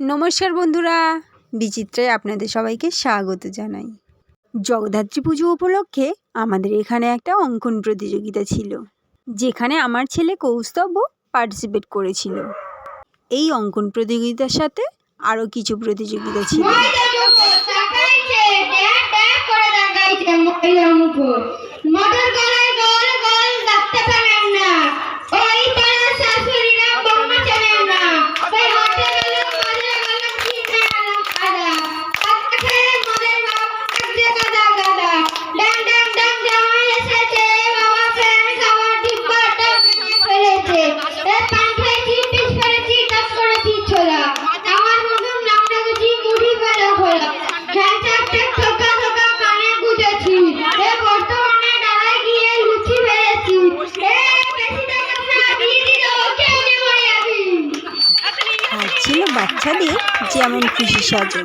নমস্কার বন্ধুরা, বিচিত্রায় আপনাদের সবাইকে স্বাগত জানাই। জগদ্ধাত্রী পুজো উপলক্ষে আমাদের এখানে একটা অঙ্কন প্রতিযোগিতা ছিল, যেখানে আমার ছেলে কৌস্তব্য পার্টিসিপেট করেছিল। এই অঙ্কন প্রতিযোগিতার সাথে আরও কিছু প্রতিযোগিতা ছিল। বাচ্চাদের যেমন খুশি সাজো।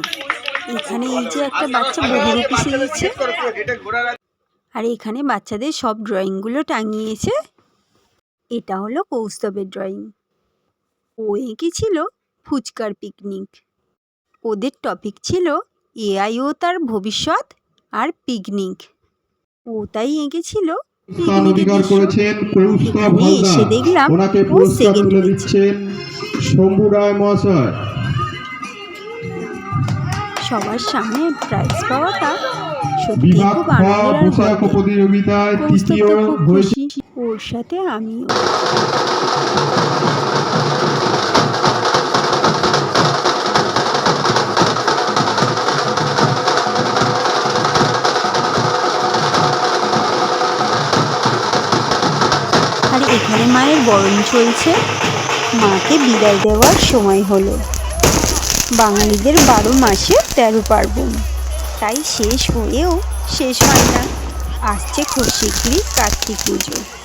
এখানে এই যে একটা বাচ্চা বহুরূপী সেজেছে আর এখানে বাচ্চাদের সব ড্রয়িংগুলো টাঙিয়েছে। এটা হলো কৌস্তবের ড্রয়িং ও এঁকেছিল ফুচকার পিকনিক ওদের টপিক ছিল এআই ও তার ভবিষ্যৎ আর পিকনিক ও তাই এঁকেছিল স্থান করেছেন কৌস্তব এসে দেখলাম ওনাকে ও পুরস্কার তুলে হয়েছে। দিচ্ছেন শম্ভু রায় মহাশয়। সবার সামনে প্রাইজ পাওয়াটা সত্যি খুব আনন্দের। প্রতিযোগিতায় তৃতীয় খুশি। ওর সাথে আমিও আর এখানে মায়ের বরণ চলছে। মাকে বিদায় দেওয়ার সময় হলো। বাঙালিদের বারো মাসে তেরো পার্বণ। তাই শেষ হয়েও শেষ হয় না। আসছে খুব শীঘ্রই কার্তিক পুজো।